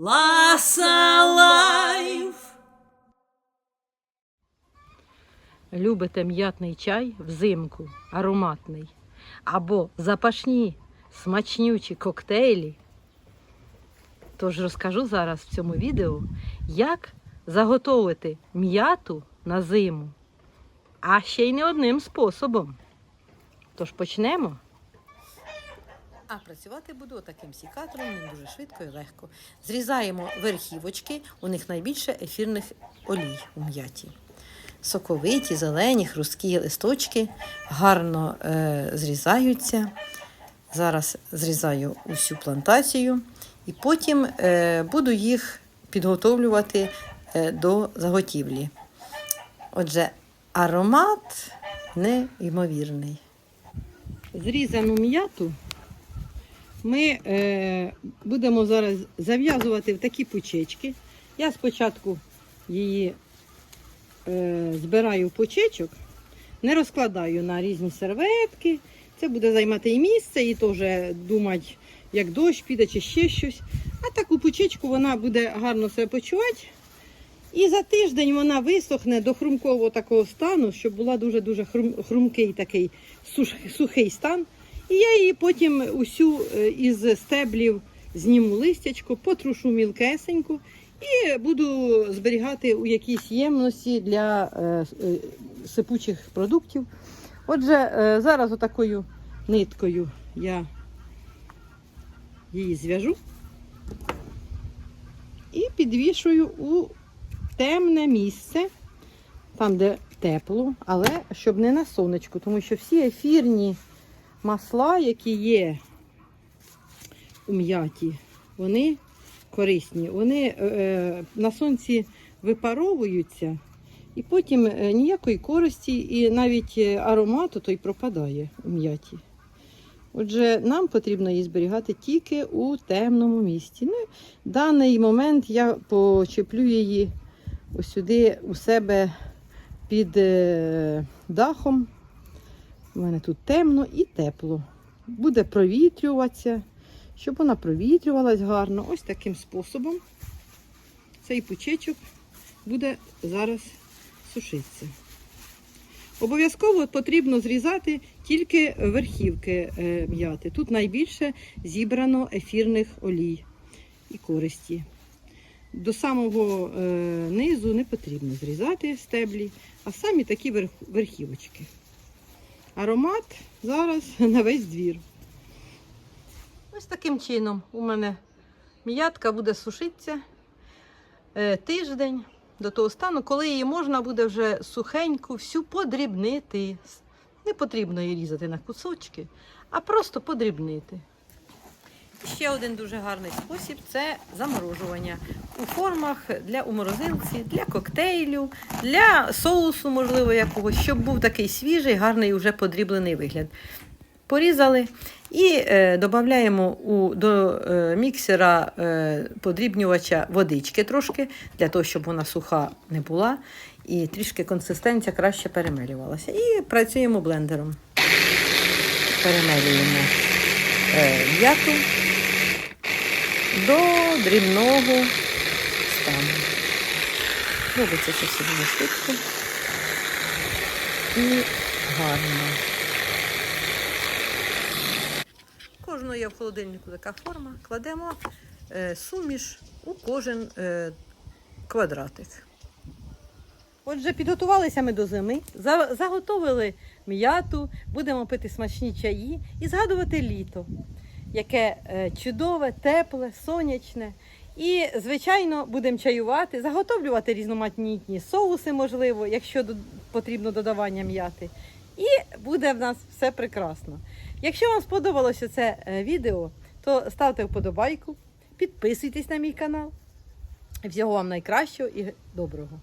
Lassa Life. Любите м'ятний чай взимку, ароматний, або запашні, смачнючі коктейлі. Тож розкажу зараз в цьому відео, як заготовити м'яту на зиму, а ще й не одним способом. Тож почнемо. А працювати буду таким сікатором, він дуже швидко і легко. Зрізаємо верхівочки, у них найбільше ефірних олій у м'яті соковиті, зелені, хрусткі листочки гарно е, зрізаються. Зараз зрізаю усю плантацію і потім е, буду їх підготовлювати е, до заготівлі. Отже, аромат неймовірний. Зрізану м'яту ми е, будемо зараз зав'язувати в такі пучечки. Я спочатку її е, збираю в пучечок, не розкладаю на різні серветки. Це буде займати і місце, і теж думати, як дощ піде чи ще щось. А таку пучечку вона буде гарно себе почувати. І за тиждень вона висохне до хрумкового такого стану, щоб була дуже-дуже хрум, хрумкий такий сухий стан. І я її потім усю е, із стеблів зніму листячко, потрушу мілкесеньку і буду зберігати у якійсь ємності для е, е, сипучих продуктів. Отже, зараз отакою ниткою я її зв'яжу і підвішую у темне місце, там, де тепло, але щоб не на сонечку, тому що всі ефірні масла, які є у м'яті, вони корисні. Вони е, на сонці випаровуються, і потім е, ніякої користі, і навіть е, аромату той пропадає у м'яті. Отже, нам потрібно її зберігати тільки у темному місці. Ну, в даний момент я почеплю її сюди у себе під е, дахом. У мене тут темно і тепло. Буде провітрюватися, щоб вона провітрювалась гарно. Ось таким способом цей пучечок буде зараз сушитися. Обов'язково потрібно зрізати тільки верхівки е, м'яти. Тут найбільше зібрано ефірних олій і користі. До самого е, низу не потрібно зрізати стеблі, а самі такі верхівочки. Аромат зараз на весь двір. Ось таким чином у мене м'ятка буде сушитися е, тиждень до того стану, коли її можна буде вже сухеньку, всю подрібнити. Не потрібно її різати на кусочки, а просто подрібнити. Ще один дуже гарний спосіб це заморожування у формах для у морозилці, для коктейлю, для соусу, можливо, якогось, щоб був такий свіжий, гарний, уже подріблений вигляд. Порізали і е, додаємо до е, міксера е, подрібнювача водички трошки, для того, щоб вона суха не була, і трішки консистенція краще перемелювалася. І працюємо блендером. Перемелюємо е, м'яту до дрібного стану. Робиться це все дуже швидко і гарно. Кожного є в холодильнику така форма. Кладемо е, суміш у кожен е, квадратик. Отже, підготувалися ми до зими, заготовили м'яту, будемо пити смачні чаї і згадувати літо, яке е, чудове, тепле, сонячне. І, звичайно, будемо чаювати, заготовлювати різноманітні соуси, можливо, якщо потрібно додавання м'яти. І буде в нас все прекрасно. Якщо вам сподобалося це е, відео, то ставте вподобайку, підписуйтесь на мій канал. Всього вам найкращого і доброго.